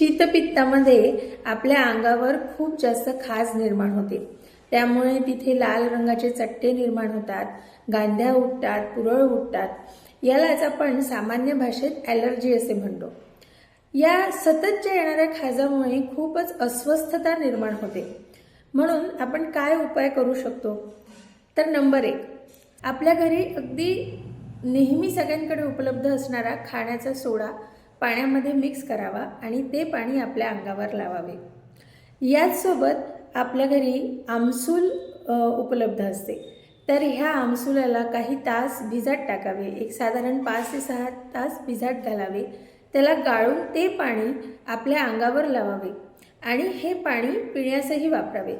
शीतपित्तामध्ये आपल्या अंगावर खूप जास्त खाज निर्माण होते. त्यामुळे तिथे लाल रंगाचे चट्टे निर्माण होतात गांध्या उठतात पुरळ उठतात. यालाच आपण सामान्य भाषेत ॲलर्जी असे म्हणतो. या सततच्या येणाऱ्या खाजामुळे खूपच अस्वस्थता निर्माण होते. म्हणून आपण काय उपाय करू शकतो? तर नंबर एक आपल्या घरी अगदी नेहमी सगळ्यांकडे उपलब्ध असणारा खाण्याचा सोडा पाण्यामध्ये मिक्स करावा आणि ते पाणी आपल्या अंगावर लावावे. याचसोबत आपल्या घरी आमसूल उपलब्ध असते. तर ह्या आमसुलाला काही तास भिजत टाकावे. एक साधारण पाच ते सहा तास भिजत घालावे. त्याला गाळून ते पाणी आपल्या अंगावर लावावे आणि हे पाणी पिण्यासही वापरावे.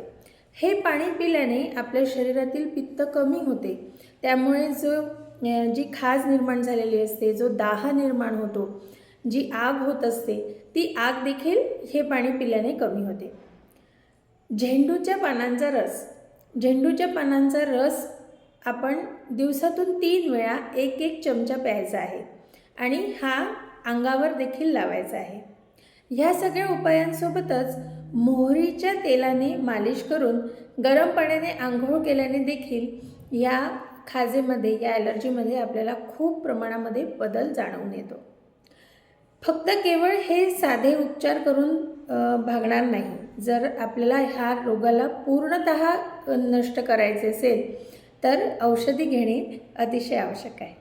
हे पाणी पिल्याने आपल्या शरीरातील पित्त कमी होते. त्यामुळे जो जी खाज निर्माण झालेली असते जो दाह निर्माण होतो जी आग होत असते ती आग देखील हे पाणी पिल्याने कमी होते. झेंडूच्या पानांचा रस. झेंडूच्या पानांचा रस आपण दिवसातून तीन वेळा एक एक चमचा प्यायचा आहे आणि हा अंगावर देखील लावायचा आहे. ह्या सगळ्या उपायांसोबतच मोहरीच्या तेलाने मालिश करून गरम पाण्याने आंघोळ केल्याने देखील या खाजेमध्ये या ॲलर्जीमध्ये आपल्याला खूप प्रमाणामध्ये बदल जाणवून येतो. फक्त केवळ हे साधे उपचार करून भागणार नाही. जर आपल्याला ह्या रोगाला पूर्णत नष्ट करायचे असेल तर औषधी घेणे अतिशय आवश्यक आहे.